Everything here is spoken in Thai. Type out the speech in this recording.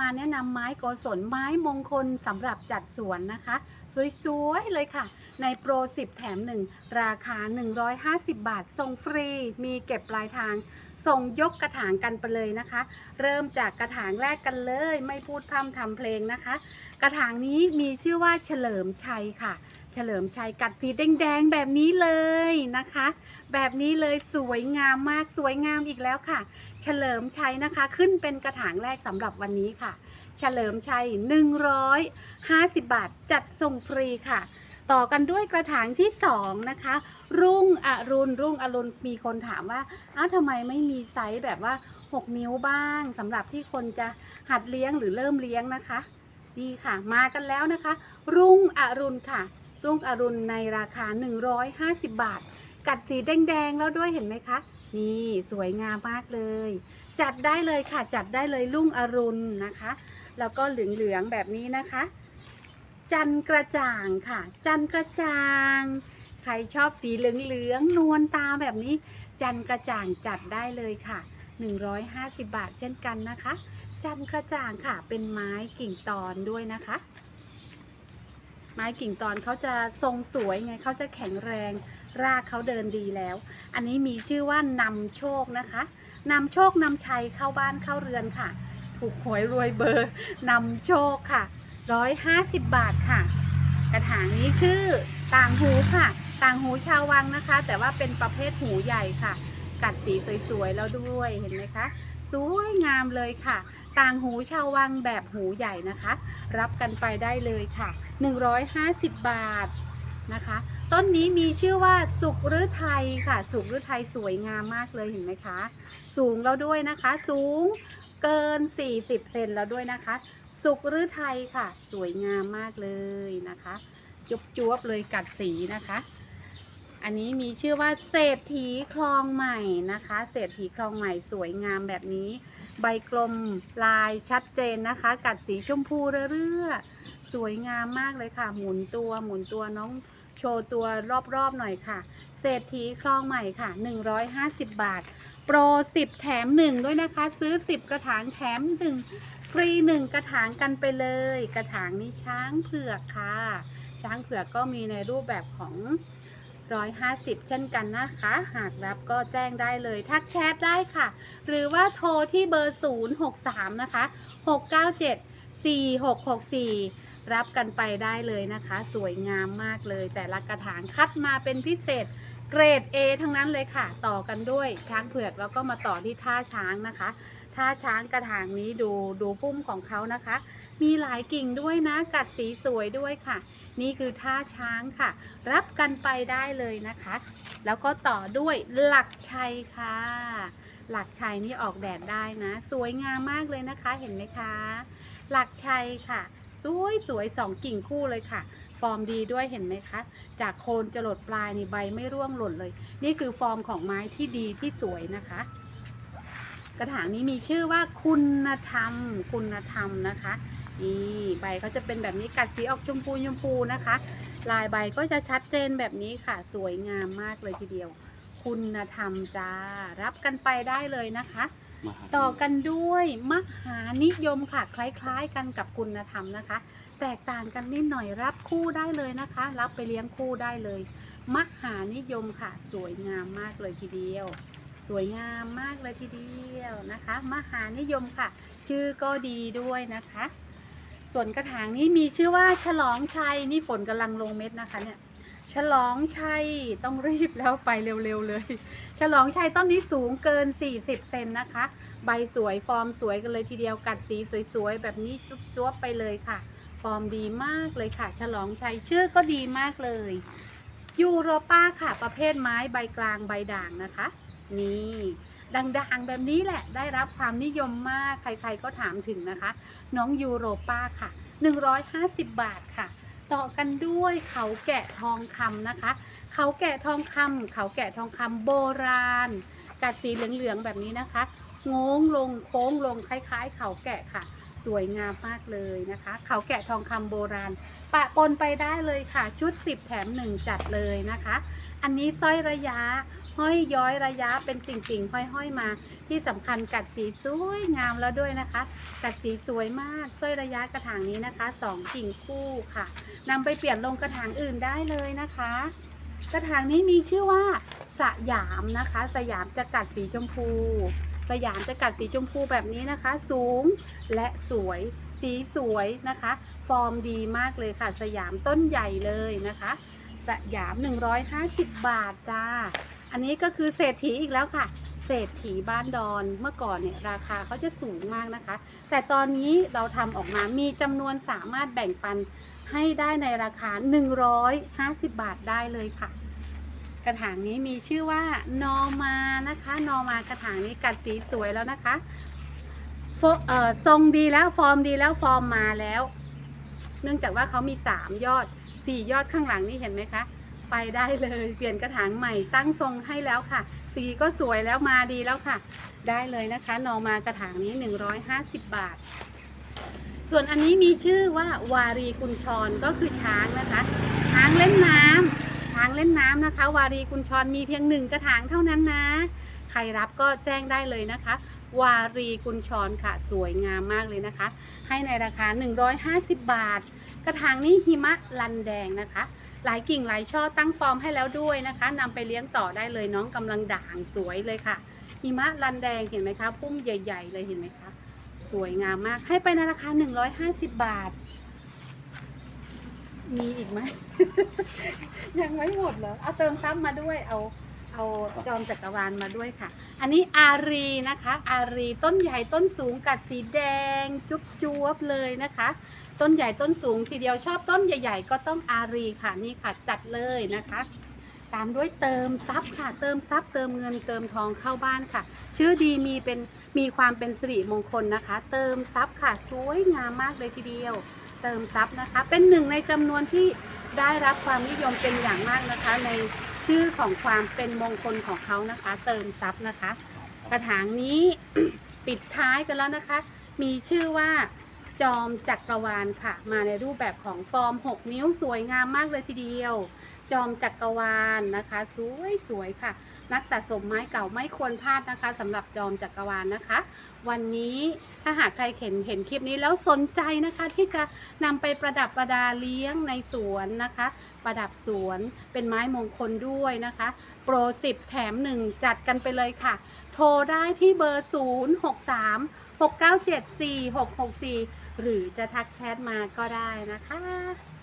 มาแนะนำไม้โกศลไม้มงคลสำหรับจัดสวนนะคะ สวยๆเลยค่ะ ในโปร 10 แถม 1 ราคา 150 บาทส่งฟรี มีเก็บปลายทาง ส่งยกกระถางกันไปเลยนะคะ เริ่มจากกระถางแรกกันเลย ไม่พูดพร่ำทำเพลงนะคะ กระถางนี้มีชื่อว่าเฉลิมชัยค่ะ เฉลิมชัยกัดสีแดงๆแบบนี้เลยนะคะ แบบนี้เลยสวยงามมากสวยงามอีกแล้วค่ะ เฉลิมชัยนะคะขึ้นเป็นกระถางแรกสำหรับวันนี้ค่ะ เฉลิมชัย 150 บาทจัดส่งฟรีค่ะ ต่อกันด้วยกระถางที่2นะคะ รุ่งอรุณรุ่งอรุณมีคนถามว่าอ้าวทำไมไม่มีไซส์แบบว่า 6 นิ้วบ้างสำหรับที่คนจะหัดเลี้ยงหรือเริ่มเลี้ยงนะคะนี่ค่ะ มากันแล้วนะคะ รุ่งอรุณค่ะ รุ่งอรุณในราคา 150 บาท กัดสีแดงๆแล้วด้วยเห็นไหมคะ นี่สวยงามมากเลย จัดได้เลยค่ะจัดได้เลยรุ่งอรุณนะคะ แล้วก็เหลืองๆแบบนี้นะคะ จันกระจ่างค่ะ จันกระจ่าง ใครชอบสีเหลืองๆนวลตาแบบนี้ จันกระจ่างจัดได้เลยค่ะ 150 บาทเช่นกันนะคะ จันกระจ่างค่ะ เป็นไม้กิ่งตอนด้วยนะคะ ไม้กิ่งตอนเขาจะทรงสวยไงเขาจะแข็งแรง รากเขาเดินดีแล้ว อันนี้มีชื่อว่านำโชคนะคะนำโชคนำชัยเข้าบ้านเข้าเรือนค่ะ ถูกหวยรวยเบอร์นำโชคค่ะ 150 บาทค่ะ กระถางนี้ชื่อต่างหูค่ะ ต่างหูชาววังนะคะ แต่ว่าเป็นประเภทหูใหญ่ค่ะ กัดสีสวยๆแล้วด้วยเห็นไหมคะสวยงามเลยค่ะ ต่างหูชาววังแบบหูใหญ่นะคะ รับกันไปได้เลยค่ะ 150 บาทนะคะ ต้นนี้มีชื่อว่าสุขฤทัยค่ะ สุขฤทัยสวยงามมากเลยเห็นไหมคะ สูงแล้วด้วยนะคะ สูงเกิน 40 เซนแล้วด้วยนะคะ สุขฤทัยค่ะ สวยงามมากเลยนะคะ จุบจวบๆเลยกัดสีนะคะ อันนี้มีชื่อว่าเศรษฐีคลองใหม่นะคะ เศรษฐีคลองใหม่สวยงามแบบนี้ ใบกลมลายชัดเจนนะคะ กัดสีชมพูเรื่อๆสวยงามมากเลยค่ะ หมุนตัวหมุนตัวน้องโชว์ตัวรอบๆหน่อยค่ะ เศรษฐีคลองใหม่ค่ะ 150 บาท โปร 10 แถม 1 ด้วยนะคะ ซื้อ 10 กระถางแถม 1 ฟรี1กระถางกันไปเลย กระถางนี้ช้างเผือกค่ะ ช้างเผือกก็มีในรูปแบบของ 150 เช่นกันนะคะ หากรับก็แจ้งได้เลย ทักแชทได้ค่ะ หรือว่าโทรที่เบอร์ 063 นะคะ 697 4664 รับกันไปได้เลยนะคะ สวยงามมากเลย แต่ละกระถางคัดมาเป็นพิเศษ เกรด A ทั้งนั้นเลยค่ะ ต่อกันด้วยช้างเผือกแล้วก็มาต่อที่ท่าช้างนะคะ ท่าช้างกระถางนี้ดูดูพุ่มของเขานะคะ มีหลายกิ่งด้วยนะ กัดสีสวยด้วยค่ะ นี่คือท่าช้างค่ะ รับกันไปได้เลยนะคะ แล้วก็ต่อด้วยหลักชัยค่ะ หลักชัยนี่ออกแดดได้นะ สวยงามมากเลยนะคะเห็นไหมคะ หลักชัยค่ะ สวยสวยสองกิ่งคู่เลยค่ะ ฟอร์มดีด้วยเห็นไหมคะ จากโคนจะหลดปลายนี่ใบไม่ร่วงหล่นเลย นี่คือฟอร์มของไม้ที่ดีที่สวยนะคะ กระถางนี้มีชื่อว่าคุณธรรม คุณธรรมนะคะนี่ใบก็จะเป็นแบบนี้กัดสีออกชมพูชมพูนะคะ ลายใบก็จะชัดเจนแบบนี้ค่ะ สวยงามมากเลยทีเดียว คุณธรรมจ้ารับกันไปได้เลยนะคะ ต่อกันด้วยมหานิยมค่ะ คล้ายๆ กันกับคุณธรรมนะคะ แตกต่างกันนิดหน่อยรับคู่ได้เลยนะคะ รับไปเลี้ยงคู่ได้เลย มหานิยมค่ะ สวยงามมากเลยทีเดียว สวยงามมากเลยทีเดียวนะคะ มหานิยมค่ะ ชื่อก็ดีด้วยนะคะ ส่วนกระถางนี้มีชื่อว่าฉลองชัยนี่ฝนกำลังลงเม็ดนะคะเนี่ย ฉลองชัยต้องรีบแล้วไปเร็วๆเลย ฉลองชัยต้นนี้สูงเกิน 40 เซนนะคะ ใบสวยฟอร์มสวยกันเลยทีเดียวกัดสีสวยๆ แบบนี้จุ๊บจ๊วบไปเลยค่ะ ฟอร์มดีมากเลยค่ะ ฉลองชัยชื่อก็ดีมากเลย ยูโรป้าค่ะ ประเภทไม้ใบกลางใบด่างนะคะ นี่ดังๆแบบนี้แหละได้รับความนิยมมากใครๆก็ถามถึงนะคะ น้องยูโรป้าค่ะ 150 บาทค่ะ ต่อกันด้วยเขาแกะทองคำนะคะ เขาแกะทองคำเขาแกะทองคำโบราณกัดสีเหลืองๆแบบนี้นะคะงงลงโค้งลงคล้าย ๆ เขาแกะค่ะ สวยงามมากเลยนะคะ เขาแกะทองคำโบราณ ปะปนไปได้เลยค่ะ ชุด 10 แถม 1 จัดเลยนะคะ อันนี้สร้อยระยะ ห้อยย้อยระยะเป็นติ่งๆ ห้อยๆมา ที่สำคัญกัดสีสวยงามแล้วด้วยนะคะ กัดสีสวยมากสร้อยระยะกระถางนี้นะคะสองกิ่งคู่ค่ะนำไปเปลี่ยนลงกระถางอื่นได้เลยนะคะ กระถางนี้มีชื่อว่าสยามนะคะ สยามจะกัดสีชมพู สยามจะกัดสีชมพูแบบนี้นะคะ สูงและสวยสีสวยนะคะ ฟอร์มดีมากเลยค่ะ สยามต้นใหญ่เลยนะคะ สยาม 150 บาทจ้า อันนี้ก็คือเศรษฐีอีกแล้วค่ะ เศรษฐีบ้านดอนเมื่อก่อนเนี่ยราคาเขาจะสูงมากนะคะ แต่ตอนนี้เราทำออกมามีจำนวนสามารถแบ่งปันให้ได้ในราคา 150 บาทได้เลยค่ะ กระถางนี้มีชื่อว่านอมานะคะ นอมากระถางนี้กัดสีสวยแล้วนะคะเอ่อทรงดีแล้วฟอร์มดีแล้วฟอร์มมาแล้ว เนื่องจากว่าเขามีสามยอดสี่ยอดข้างหลังนี่เห็นไหมคะ ไปได้เลย เปลี่ยนกระถางใหม่ตั้งทรงให้แล้วค่ะ สีก็สวยแล้วมาดีแล้วค่ะ ได้เลยนะคะนอมากระถางนี้ 150 บาท ส่วนอันนี้มีชื่อว่าวารีกุญชรก็คือช้างนะคะ ช้างเล่นน้ำช้างเล่นน้ำนะคะ วารีกุญชรมีเพียงหนึ่งกระถางเท่านั้นนะ ใครรับก็แจ้งได้เลยนะคะ วารีกุญชรค่ะ สวยงามมากเลยนะคะ ให้ในราคา 150 บาท กระถางนี้หิมะลันแดงนะคะ หลายกิ่งหลายช่อตั้งฟอร์มให้แล้วด้วยนะคะนำไปเลี้ยงต่อได้เลยน้องกำลังด่างสวยเลยค่ะหิมะลันแดงเห็นไหมคะพุ่มใหญ่ ๆ เลยเห็นไหมคะสวยงามมากให้ไปในราคา 150 บาท มีอีกไหม ยังไม่หมดเหรอ เอาเติมซ้ำมาด้วย เอาเอาจอมจักรวาลมาด้วยค่ะ อันนี้อารีนะคะ อารีต้นใหญ่ต้นสูงกัดสีแดง จุ๊บจวบเลยนะคะ ต้นใหญ่ต้นสูงทีเดียวชอบต้นใหญ่ ๆ ก็ต้องอารีค่ะนี่ค่ะจัดเลยนะคะ ตามด้วยเติมซับค่ะ เติมซับเติมเงินเติมทองเข้าบ้านค่ะ ชื่อดีมีเป็นมีความเป็นสิริมงคลนะคะ เติมซับค่ะสวยงามมากเลยทีเดียว เติมซับนะคะ เป็นหนึ่งในจำนวนที่ได้รับความนิยมเป็นอย่างมากนะคะ ในชื่อของความเป็นมงคลของเขานะคะ เติมซับนะคะ กระถางนี้ปิดท้ายกันแล้วนะคะ มีชื่อว่า จอมจักรวาลค่ะ มาในรูปแบบของฟอร์ม 6 นิ้วสวยงามมากเลยทีเดียว จอมจักรวาลนะคะ สวยสวยค่ะ นักสะสมไม้เก่าไม่ควรพลาดนะคะสำหรับจอมจักรวาลนะคะ วันนี้ถ้าหากใครเห็นเห็นคลิปนี้แล้วสนใจนะคะ ที่จะนำไปประดับประดาเลี้ยงในสวนนะคะ ประดับสวนเป็นไม้มงคลด้วยนะคะ โปร10แถม1จัดกันไปเลยค่ะ โทรได้ที่เบอร์ 0 6 3 6 9 7 4 6 6 4 หรือจะทักแชทมาก็ได้นะคะ